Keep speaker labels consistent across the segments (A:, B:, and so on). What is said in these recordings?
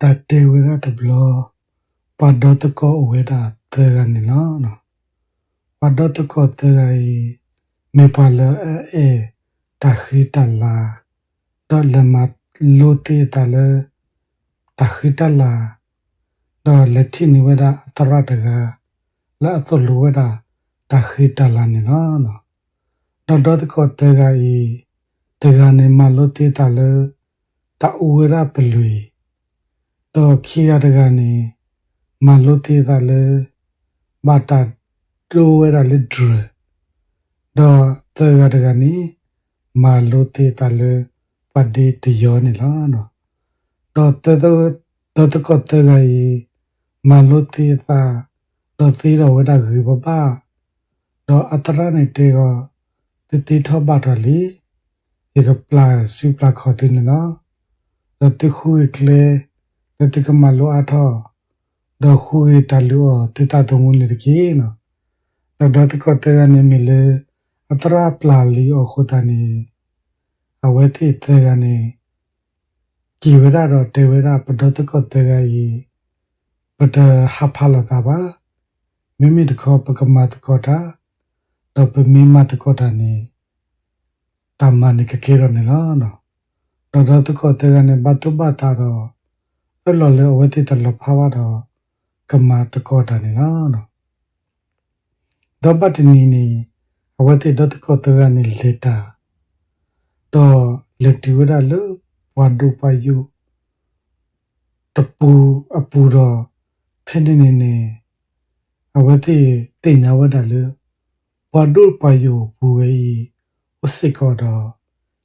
A: တတေဝရတဘလပဒတ်ကောဝေဒတေဂနိနောနောပဒတ်ကောတေဂိမေပလအေတခိတလာဒေါ်လမလိုတေတလတခိတလာဒေါ်လက်တိနိဝဒအတရတကလာအသလိုဝဒတခိတလာနိနောနောဒေါ်ဒေါ်ကောတေဂိတေဂနိမလိုတေတလတအဝရပလွေ တော့ခီရတကနေမလို့သေးတာလေမတာတိုးရလေဒရတော့တေရတကနေမလို့သေးတာလေပဒေတယောနေလားနော်တော့တေတော့တော့တကတ်တကကြီးမလို့သေးတာတော့သေးတော့ဝဒဂီဘပါတော့အတရနေတေကတတိထဘတ်ရလီဧကပလာစီပလာခေါ်တင်နော်တော့တခုကလေ တတိကမလိုအထောတော့ခုရတလူတတတုံဝင်လေကြီးနော်တော့တော့တကတဲ့ကနေမီလေအတရာပလာလီအခုတနေအဝဲတိတဲ့ကနေကြည်ဝရတော့တေဝရပဒတကတဲ့ကကြီးပဒဟဖလာတာပါမိမိတခေါ်ပကမတ်ကောတာတော့ပမိမတ်ကောတာနေတမန်ကကေရနေလားနော်တော့တော့တကတဲ့ကနေဘတ်တဘတာတော့ အဲ့လိုလေဝတိတလဖာဝတော့ကမတကောတာနေလားနော်ဒဘတ်နီနီအဝတိဒတ်ကောတကနေလေတာတော့လက်တီဝဒလဝဒုပယုတပူအပူတော့ဖင်းနေနေနေအဝတိတိညာဝဒလဝဒုပယုဘူဝေဥစိကောတော့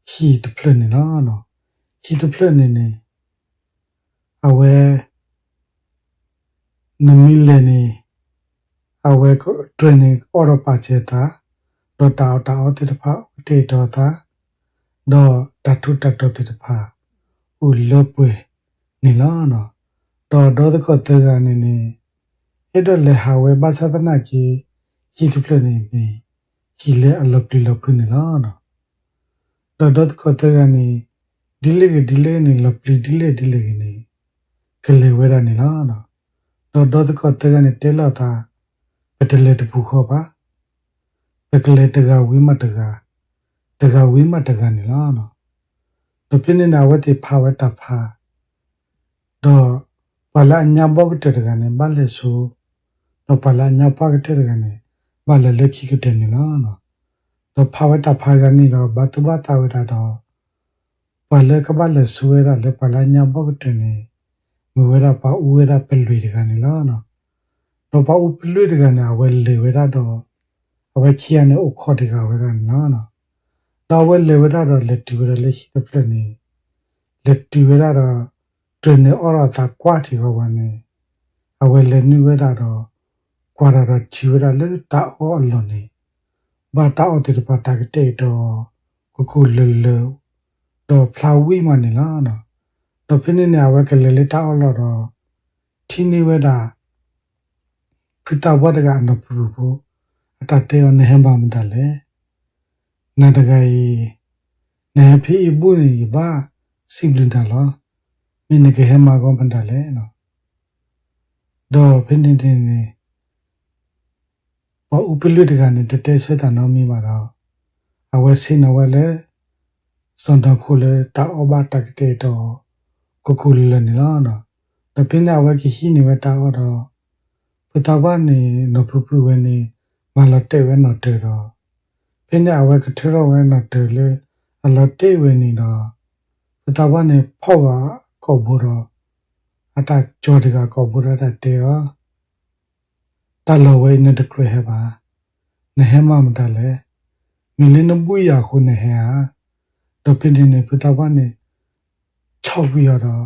A: ဟီတဖလနေလားနော်ဟီတဖလနေနေ အဝဲနမီလနေအဝဲကို training အော်ရပါချေတာဒေါ်တာတာအတိတဖာတေတော်တာဒေါ်တထုတတတိတဖာဥလပွေနီလာနော်ဒေါ်ဒေါ်တကတေကနေနေအဲ့တော့လေဟာဝဲဘာသဒနာကြီးဟီတပလနေနေဟီလေအလပလီလပွနေလာနော်ဒေါ်ဒေါ်တကတေကနေဒီလေဒီလေနေလပလီဒီလေဒီလေနေ ကလေးဝဲရနေလားနော်တော့တော့တကတကနေတဲလာတာပတလေတပူခေါ်ပါပကလေတကဝိမတကတကဝိမတကနေလားနော်တော့ပြင်းနေတာဝတ်တိဖာဝတဖာတော့ပလာညာဘောကတတကနေဘာလဲဆိုတော့ပလာညာပါကတတကနေဘာလဲလက်ခိကတဲ့နေလားနော်တော့ဖာဝတဖာကနေတော့ဘတ်ဘတာဝတာတော့ပလဲကဘာလဲဆွဲရလဲပလာညာဘောကတနေ မဝရပါဥဝရပလွေတကနေလားနော်တော့ပါဥပလွေတကနေအဝဲလေဝရတော့အဝဲချီရနေဥခေါ်တကဝရနော်နော်တော့ဝဲလေဝရတော့လက်တီဝရလက်ရှိတဲ့ပလနေလက်တီဝရတော့တွင်နေအော်ရသာကွာတီကောဝင်နေအဝဲလေနုဝရတော့ကွာရတော့ချီဝရလေတာအော်လွန်နေဘာတာအော်တေပါတာကတဲ့တော့ခုခုလလတော့ဖလာဝီမနေလားနော် တော့ဖိနေနေဝဲကလေးလေးတောက်လို့တော့ထီနေဝဲတာဖတဝတ်တကနပူဘူအတတေနေဟမ်ဘာမတလေနတကီနေဖိဘူနေဘာစီဘလင်တလောမင်းငယ်ဟမ်မာကောပန်တလေနော်တော့ဖိနေနေနေဘာဥပလူတကနေတတဲဆက်တာနော်မိပါတော့အဝဲစင်းနဝဲလေစွန်တခုလေတာအဘတကတေတော့ ကိုကူလနေလားနော်တပင်းနာဝကရှိနေဝတာတော့ပတဘနေနဖူဖူဝနေမလတဲ့ဝဲနော်တဲ့တော့ပင်းနာဝကထရောဝဲနော်တဲ့လေအလတဲ့ဝဲနေတော့ပတဘနေဖောက်ကကောက်ဘူးတော့အတကြောတကကောက်ဘူးရတဲ့တဲ့ရောတလဝဲနေတခရဟပါနေဟမမတလဲမီလင်းနပူရခုနေဟဟာတော့ပင်းနေပတဘနေ ချောက်ပြီးတော့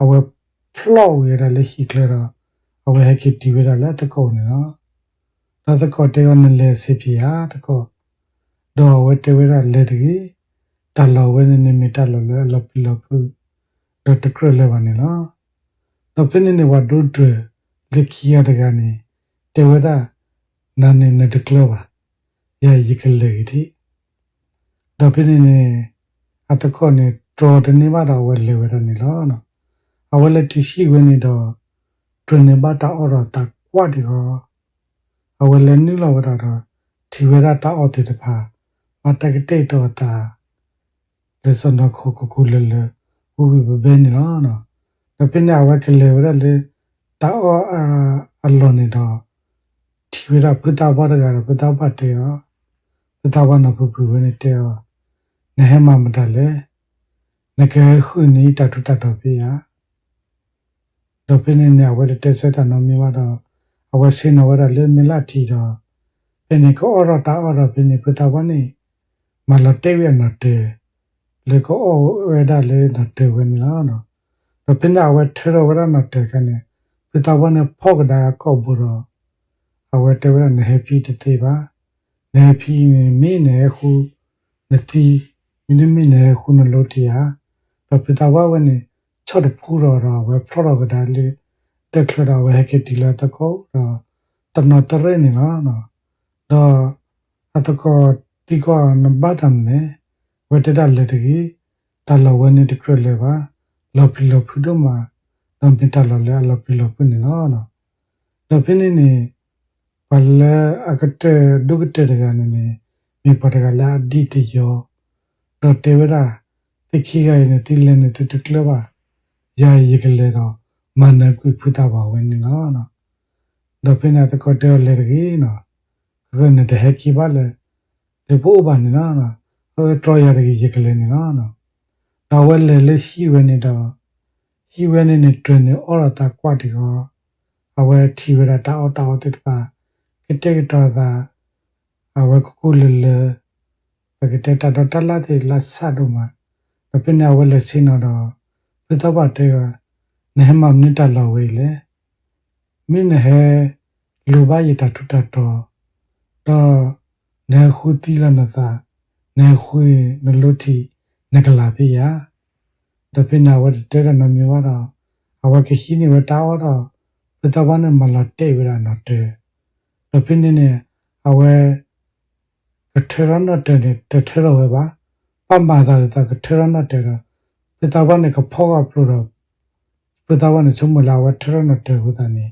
A: အဝဲဖလောက်ရတဲ့လက်ရှိကလေးတော့အဝဲဟက်ကတီဝဲတဲ့လက်တကုံနေနော်ဒါတကောတေရနလေစီပြာတကောတော့ဝဲတေဝဲတဲ့လက်တကြီးတလောဝဲနေမီတလောလဲလပလပတော့တကရလဲပါနေနော်တော့ပြနေနေဝဒုဒလက်ခီရတဲ့ကနေတေဝဲ တာနာနေနေတကလပါရရကလေးတီတော့ပြနေနေအတကောနေတော်တနေမတော့ဝဲလေဝဲတော့နေလို့နော်အဝလတီရှိဝနေတော့တွင်နေပါတာအော်တော့တာကွာဒီဟောအဝလနုလောဝတာတော့ဒီဝရတာအော်တဲ့တဖာမတကတိတ်တော့တာလေစနခုခုခုလေလေဝဝဘဘနေနော်နော်ဒါပြနေအဝကလေဝရလေတာအော်အလုံးနေတော့ဒီဝရပတာဘာရကပတာပတ်တယ်ရောပတာဘာနပူပူဝင်တဲ့ရောနေဟမမတလဲ ငကဲခုနီတတုတတော်ပြရတော့ပြနေနေဝရတဲ့စက်တနော်မြေတော့အဝစင်းနဝရလေမလာတီတော့ပြနေကောရတာအော်ပြနေပတာဘာနေမလတဲ့ရနတဲ့လေကောဝဲဒါလေနတဲ့ဝင်လာနော်တော့ပြနေအဝထဲရဝရနတဲ့ကနေပတာဘာနေဖောက်ဒါကောဘူတော့အဝတဲဝရနေဟပီတသေးပါနေဖီမင်းနေခုနတိမင်းမင်းနေခုနလို့တရားတော့ ပတာဝဝနေချော့တပူတော့တော့ဝဲဖလော့တော့ကဒါလေတက်ခလတော့ဝဲကတိလာတကောတော့တနတရနေနော်နော်တော့အတကောတီကောနဘတ်တမ်နေဝဲတတလက်တကြီးတလဝဲနေတခရလေပါလော်ပီလော်ဖူတော့မှာတော့ပင်တလော်လဲလော်ပီလော်ဖူနေနော်နော်တော့ဖင်းနေနေဘလဲအကတဲ့ဒုကတဲ့တကနေနေမိပတကလာဒီတယောတော့တေဝရာ တခိကရနေတိလနေတတကလပါယာယီကလေးတော့မနကွဖူတာပါဝင်နေနော်နော်တော့ဖိနေတကောတဲလေကြီးနော်ကကနဲ့တဟက်ကီပါလေလေပို့ပါနေနော်နော်ဟိုတော်ရကြီးရကလေးနေနော်နော်တော့ဝဲလေလေရှိဝဲနေတော့ရှိဝဲနေနေတွင်နေအော်ရတာကွာတီကောအဝဲထီဝရတာအော်တာတဲ့ ပါကတဲ့တော့သာအဝဲကူလလေပကတဲ့တာတော့တလာတဲ့လက်ဆတ်တော့မှာတော့ပြနေဝဲလေစင်းတော့ဘယ်တော့ပါတဲ့နေမမနစ်တလောဝေးလေမင်းဟဲလူပါရတာထူတတ်တော့တော့နေခုတီလနသာနေခွေနလို့တီနကလာပြရတပိနာဝတ်တဲ့ရနမြေဝတော့အဝကရှိနေဝတာတော့ဘယ်တော့မှမလာတဲ့ဝရနော်တဲ့တပိနေနေအဝဲကထရနတဲ့တထရဝဲပါ ပမ္ပါတာတကထရနတဲ့တော့ဘယ်တော့မှကဖောကပလို့တော့ဘယ်တော့မှချုံမလာဝထရနတဲ့ဟူတာနေ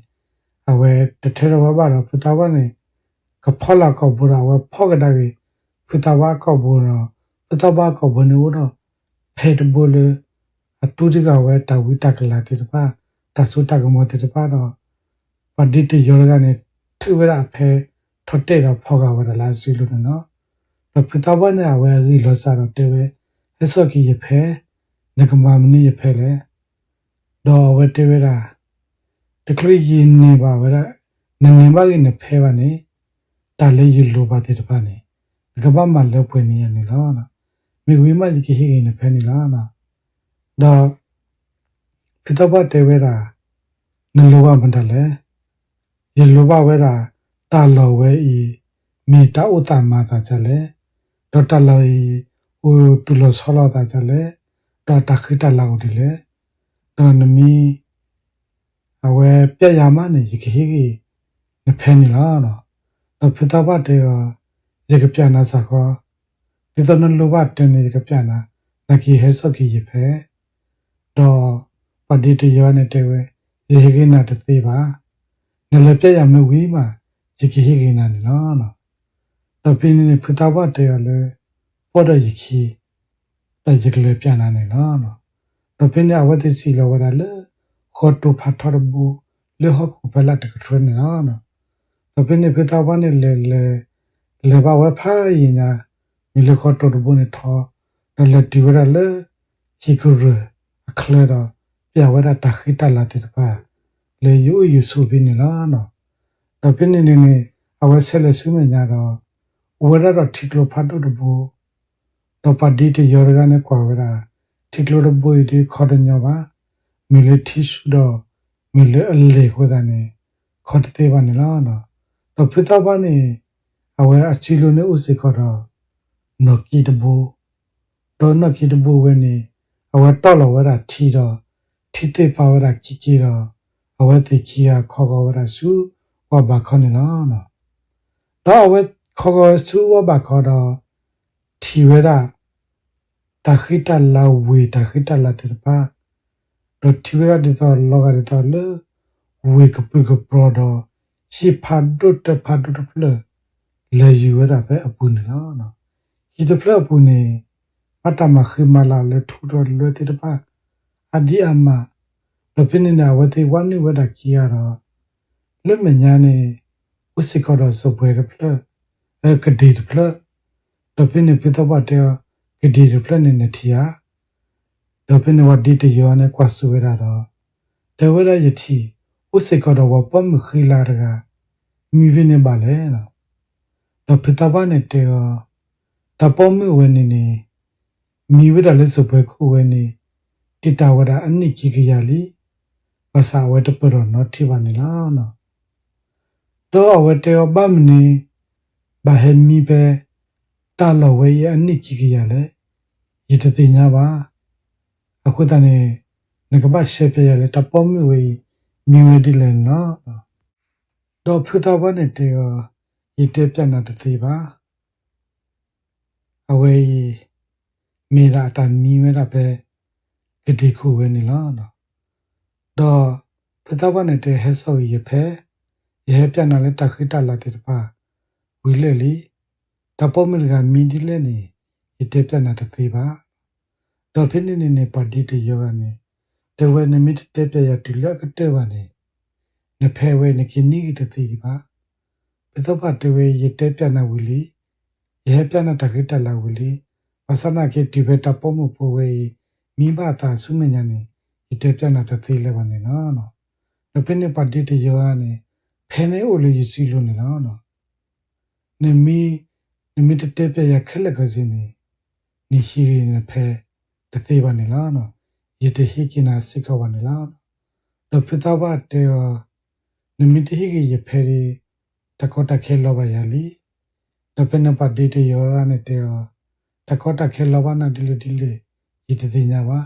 A: အဝဲတထရဝပါတော့ဘယ်တော့မှကဖောလာကောဘူရာဝဖောကဒါကြီးဖူတာဝါကောဘူရာဖူတာဝါကောဘနေဝတော့ဖေတဘူလေအတူတကဝဲတဝိတကလာတိတပါတဆုတကမောတိတပါတော့ပဒိတယောရကနေထဝရဖေထတဲ့တော့ဖောကဝရလာစီလို့နော် ဖူတာဝါနဲ့ဝဲရီလောစာတော့တေဝဲအစောကီရဖေနကမမနီရဖေလေတော့ဝဲတေဝရာတကလေးရင်နေပါဝရနနေမကြီးနေဖေပါနေတာလေးယူလိုပါတဲ့တပါနေကဘာမှလောက်ဖွင့်နေရနေလားနော်မိဝေးမကြီးခိခိနေဖဲနေလားနော်တော့ဖိတဘတေဝရာနလိုပါမတလဲရလိုပါဝဲတာတာလော်ဝဲဤမိတာဥတမတာကြလဲ တော့တလော်ဤဟိုတူလောဆောလာတာကြလဲတော့တခိတလော်ဒီလဲတော့နမီအဝဲပြက်ရမနေရခိခိနဖဲနေလားနော်ဖတာဘတေရကပြနာစခေါ်ဒီတော့နလိုဘတနေရကပြနာလကီဟဲဆော့ကီရဖဲတော့ပဒီတယောနဲ့တဲဝဲရေခိနာတသေးပါနလပြရမဝီးမှာရခိဟိခိနာနေနော်နော် တော့ပြင်းနေဖတာဘတေရလဲပေါ်တော့ရခိတော့ရကလေးပြနာနေနော်နော်တော့ပြင်းနေအဝတ်စီလောဝရလဲခေါ်တူဖတ်တော်ဘူးလေဟောက်ဖလာတကထရနေနော်နော်အပင်းနေဖတာပါနေလေလေလေဘာဝဖာရင်ညာမီလခေါ်တော်ဘုန်ထောနော်လက်တီဝရလေချီကူရအခလဲတော့ပြဝရတခိတလာတဲ့ပါလေယူယူဆူပြနေလားနော်တော့ပြနေနေနေအဝဲဆက်လက်ဆူမညာတော့ ဝရတော့တီကလိုဖတ်တော့ဘူးတော့ပါဒီတယောရကနေကွာဝရတီကလိုတော့ဘူးဒီခေါ်တယ်ညပါမီလတီရှူတော့မီလအလေခေါ်တယ်နေခေါ်တဲ့ပါနေလားနော်တော့ဖတာပါနေအဝဲအချီလိုနေဥစိခေါ်တော့နော်ကီတဘူတော့နော်ကီ တဘူဝဲနေအဝဲတော့လောဝဲတာထီတော့ထီတေပါဝဲတာကီကီတော့အဝဲတေကီယာခေါ်ခေါ်ဝဲတာစုဝဘာခေါ်နေနော်နော်တော့အဝဲခေါ်ခေါ်စုဝဘာခေါ်တော့ထီဝဲတာတခိတလာဝေတခိတလာတေပါတော့တိဝရဒီတော့လောကဒီတော့လေဝေကပုကပရတော့ရှိဖတ်ဒုတ်တဖတ်ဒုတ်ဖလလေယူရတာပဲအပူနေနော်နော်ဒီတဖလအပူနေအတမခိမလာလေထူတော့လွယ်တဲ့ပါအဒီအမလပင်းနေတာဝတိဝနိဝဒကီရတော့လက်မညာနေဥစိကောတော့စပွဲရဖလအဲ ကဒီတဖလဒဖိနေပိတပတ်တဲ့ကဒီတဖလနေနေတီယာဒဖိနေဝဒီတယောနဲ့ကွာဆွေရတော့တဝရယတိဥစေကတော့ဝပမခီလာရကမိဝင်းနေပါလေနော်ဒဖိတပတ်နဲ့တဲ့တပေါ်မီဝင်နေနေမိဝရလက်စပွဲခုဝင်နေတိတဝရအနိကြီးကရလီဘာသာဝတ်ပရောနော်တိပါနေလားနော်တော့ဝတ်တဲ့ဘာမနေ ဘာဟမီပဲတာလဝဲရအနစ်ကြီးကရလေရတသိညာပါအခုတနဲ့ငကပတ်ရှေပြရလေတပေါ်မီဝေမီဝဒီလန်နော်တော့ဖူတာဘနဲ့တေရတပြတ်နာတသိပါအဝဲမေရာတမီဝဲတာပဲကတိခုဝဲနေလားနော်တော့ဖူတာဘနဲ့တေဟဲဆော်ရဖဲရပြတ်နာလေတခိတလာတဲ့ပါ ဝီလေလီတပေါ်မြကမီဒီလေနေယတေပြနာတတိပါတော့ဖိနေနေနေပါတီတယောကနေတဝဲနမိတတေပြရတူလကတဲ့ပါနေနဖဲဝဲနကိနီတတိပါပသောပါတဝဲရတေပြနာဝီလီရဟပြနာတခိတလာဝီလီပစနာကေတိဘတာပေါ်မှုပေါ်ဝဲမိဘသာဆုမညာနေရတေပြနာတတိလဲပါနေနော်နော်နဖိနေပါတီတယောကနေဖဲနေအိုလီစီလို့နေနော် နော်နမီနမိတတေပြရခက်လကစင်းနေနိရှိရနေဖဲတသေးပါနေလားနော်ယတဟိကိနာစိကဝနေလားတော့ပြတာပါတေနမိတဟိကိယဖဲရီတကောတခဲလောပါရလီတော့ပနပတိတေယောရနဲ့တေတကောတခဲလောပါနာဒီလိုဒီလေယတသိညာပါ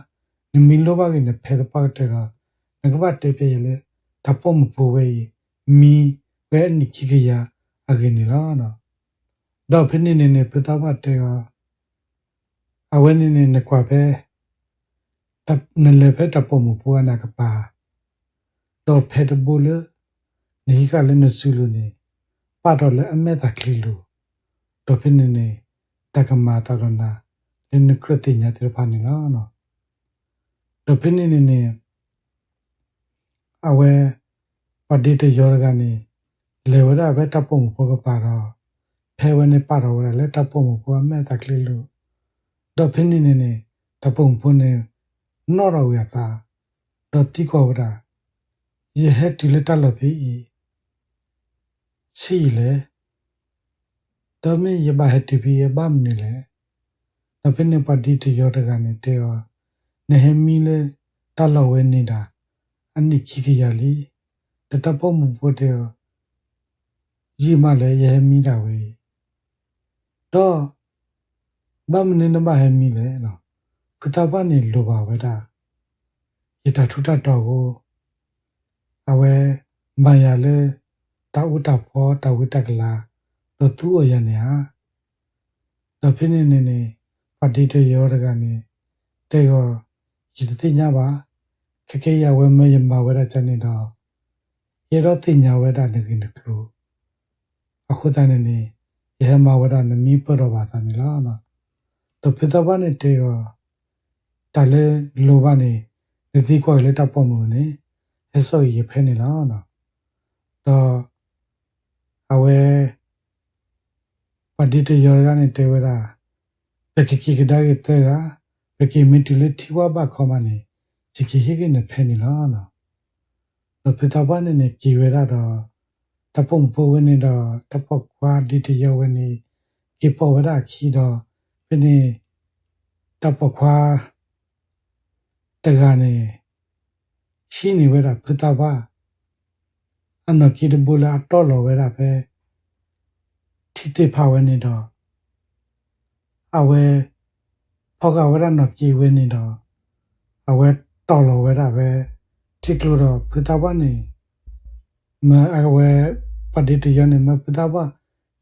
A: နမီလောပါကိနေဖဲတပါတေရငကပတ်တေပြရလေတပုံမပူဝေးမီဝဲနိခိကရအကိနေလားနော် တော့ဖိနေနေနေပြတာပါတေအဝဲနေနေနကွာပဲတပ်နလေဖက်တပုံမပူနာကပါတော့ဖက်တဘူလနေကလည်းနဆူလူနေပတ်တော့လည်းအမဲတာကလီလူတော့ဖိနေနေတကမာတရနာလင်းကရတိညာတေဖာနေလားနော်တော့ဖိနေနေနေအဝဲပဒိတယောကနေလေဝရဘက်တပုံမပူကပါတော့ ဖဲဝနေပါတော့လည်းတပုံမပူအမဲတာကလီလူတော့ဖိနေနေနေတပုံဖုန်နေနော်ရဝရတာတော့တိကောဝရယဟက်တူလက်တလဖေးစီလေတမေယဘဟက်တီပီယဘမ်နေလေတော့ဖိနေပါတီတယောတကနေတေောနေဟမီလေတလဝဲနေတာအနိခိကရလီတတပုံမဖို့တေောရီမလည်းယဟမီတာဝေ တော့ဘာမနေနမဟမီလေနော်ကတပနေလိုပါဝဒယတထုတတော်ကိုအဝဲမယာလေတာဥတဖောတာဝိတကလာတော့သူ့အရနေဟာတော့ဖိနေနေနေပတိတရောတကနေတေကိုယတတိညာပါခကေရဝဲမယမဝရချနေတော့ရေတော့တိညာဝဲတာနေကိနကလူအခုတန်းနေ ယဟမဝရနမီပရောပါသနေလားနော်တော့ဖိသဘာနဲ့တေရောတလဲလိုပါနေဒီဒီကွာလက်တပ်ပေါ်မနေအစောရဖဲနေလားနော်တော့အဝဲပဒီတယောရနဲ့တေဝရာပကကိကဒါရတဲ့ကပကိမတီလက်တီဝဘခေါမနေချီကိဟိကနေဖဲနေလားနော်တော့ဖိသဘာနဲ့နေကြည်ဝရတော့ တပုံပိုးဝင်နေတော့တပောက်ခွာဒီတယောဝနေကိပေါ်ဝရခီတော့ဖိနေတပောက်ခွာတကနေရှိနေဝဲတာဖတာပါအနကိတဘူလာတော့လောဝဲတာပဲထိတိဖဝဲနေတော့အဝဲဖောကဝဲတာနကိဝဲနေတော့အဝဲတော်လောဝဲတာပဲထိကလို့တော့ဖတာပါနေမအဝဲ ပတိတရနေမဖတာပါ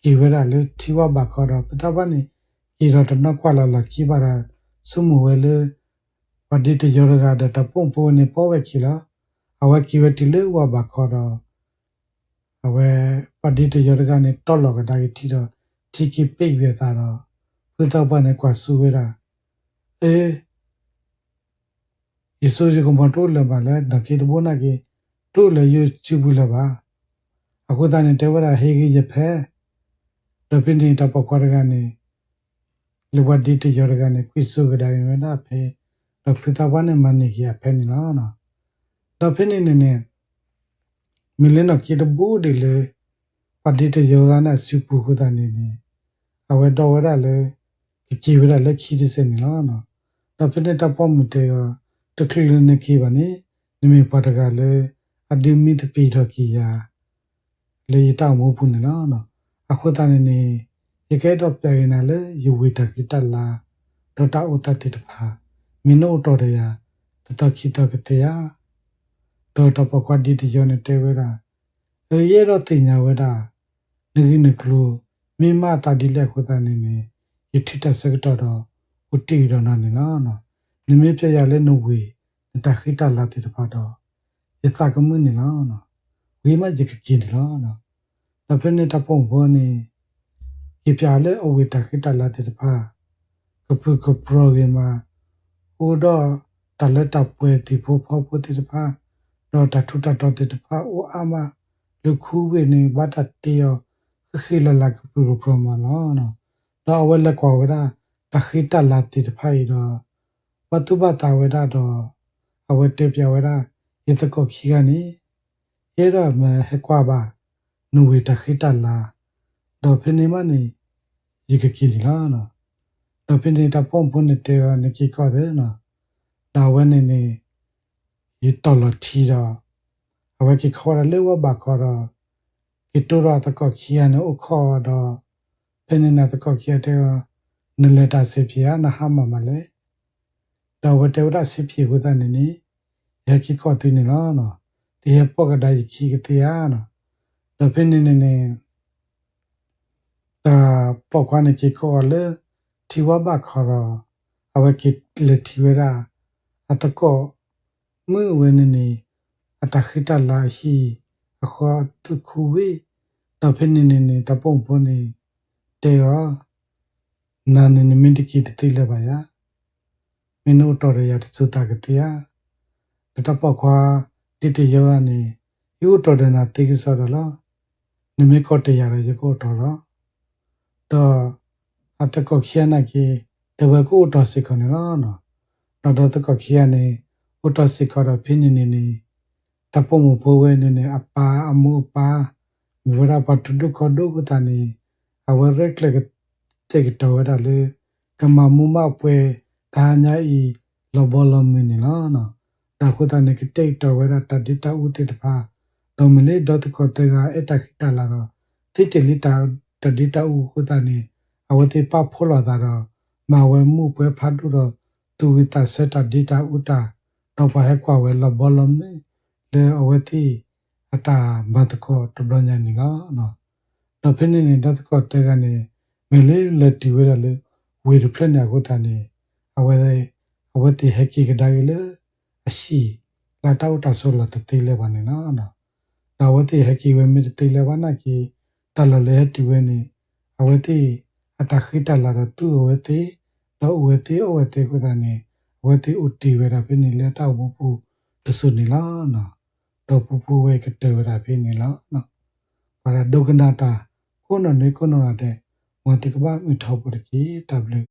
A: ကိဝဲတာလေထိဝဘာခေါ်တော့ဖတာပါနေကိတော့တော့ကွာလာလာကိပါရာစုမဝဲလေပတိတယောရကတပုံပုံနေပေါ်ဝဲချီလာအဝဲကီဝတီလေဝဘာခေါ်တော့အဝဲပတိတယောရကနေတော့လောကဒါကြီးတီတော့တီကီပိတ်ရတာတော့ဘုတော့ပနဲ့ကွာဆူဝဲတာအေးယေဆိုဂျကမတိုးလပါလဲဒကေတဘောနာကေတိုးလေယူချူဘူးလပါ အခုတန်းတဲဝရဟေကြီးရဖဲဒပင်းတင်တပခွာရကနေလူဝဒီတယောရကနေကွီဆူကဒါရင်ဝနာဖဲတော့ဖတာဝနဲ့မနေကြီးဖဲနေလားနော်တော့ဖင်းနေနေနေမီလင်းတော့ကေတဘူဒီလေပတိတယောကနာစူပူခုတနေနေအဝဲတော်ဝရလေကြည်ဝရလက်ချီစနေလားနော်တော့ဖင်းတဲ့တပေါ်မတေရောတခလနေကြီးပါနေနမေပတကလေအဒီမီတပီတော့ကြီးယာ လေတောက်မိုးဖုန်နော်နော်အခုတန်းနေရေခဲတော့ပြရင်လည်းယူဝိတကီတလာတော့တာဥတတိတဖာမင်းတို့တော်ရတတခိတကတေယတော့တပကွာဒီတယောနဲ့တဲဝဲတာအေးရတော့တင်ညာဝဲတာနဂိနကလိုမိမတာဒီလက်ခုတန်းနေနေယထိတစကတော့တော့ဥတီတော့နော်နော်နော်နိမေပြရလဲနဝေတခိတလာတိတဖာတော့ယသကမှုနေနော်နော် ဝေမကြကကင်းနော်နော်တဖက်နဲ့တပုံဘောနေကြပြလဲအဝေတခိတလာတိတဖာကပုကပရိုဂရမ်ဟိုတော့တလက်တပွဲတီဖို့ဖောက်ဖို့တိတဖာတော့တထုတတော်တိတဖာအိုအာမလူခုဝေနေဘတ်တတေယောခိလလကပုရပရမနော်နော်တော့ဝဲလက်ကွာဝဒတခိတလာတိတဖာဤတော့ဝတုပတာဝဒတော့အဝတေပြဝဒယတကောခိကနေ ရဲတော့မဟကွာပါနူဝေတခိတလာတော့ဖိနေမနေရေကကီလာနော်တော့ဖိနေတာပုံပွန်းတဲ့နကီကောတဲ့နော်ဒါဝဲနေနေရေတော်လထီတော့အဝဲကခေါ်ရလေဝဘခေါ်တော့ကီတိုရတကောခိယနဥခေါ်တော့ဖိနေနာတကောခိယတဲ့နလက်တာစေပြာနဟမမလဲတော့ဝတေဝရစေပြေကိုတနေနေရကီကောတင်နေလားနော် တရပေါကဒိုင်ခီကတရားနော်ဒါဖိနေနေနေတာပေါခွားနေကခေါ်လေတီဝဘခါရအဝကိလက်တီဝရာအတကောမွေဝနေနေအတခိတလာဟီအခေါ်တခုဝေဒါဖိနေနေနေတပုံဖုန်နေတေရောနာနေနေမင်းတကီတိလပါယမင်းတို့တော်ရရတစုတာကတရားတတပေါခွား တိတယောကနေယူတော်ဒနာတိကစောတော့လောနမေကောတရရရကိုတော်တော့တော့အတကောခိယနာကေတဘကိုတော်စိခနေနော်နော်တော့တကောခိယနေဥတော်စိခရဖိနေနေနေတပမဘဝနေနေအပါအမှုပါမြဝရပတုဒုခဒုကတနေအဝရက်လက်တေကတော်ရလေကမမူမပွဲဒါညာဤလောဘလမင်းနေလားနော် ဒါခုတနေကတိတ်တော်ရတတိတဥတိတဖာတော်မလေးဒေါတ်ကောတေကအတခိတလာတော့တိတလီတာတတိတဥခုတနေအဝတိပဖောလာတာတော့မဝဲမှုပွဲဖတ်တော့သူဝိတဆက်တဒီတာဥတာတော့ဘာဟဲကွာဝဲလောဘလမင်းလေအဝတိအတာမတ်ကောတဘညာနီလားနော်တော့ဖိနေနေတတ်ကောတေကနေမလေးလက်တီဝဲရလေဝေရဖလက်နာကိုတန်နေအဝဲအဝတိဟက်ကီကဒါရလေ အရှိလာတောက်တာဆိုလာတတိလေပါနေနော်နော်တော့ဝတိဟက်ကီဝဲမီတတိလေပါနာကီတလလေတီဝဲနေအဝတိအတခိတလာတော့သူ့ဝတိတော့ဝတိအဝတိကိုတန်နေဝတိဥတီဝဲတာဖိနေလေတောက်ဘူးဘူးတဆုနေလားနော်တော့ပူပူဝဲကတေဝရာဖိနေလားနော်ပါရဒုက္ခနာတာကိုနနေကိုနအတဲ့ဝတိကပမိထောက်ပရကီ W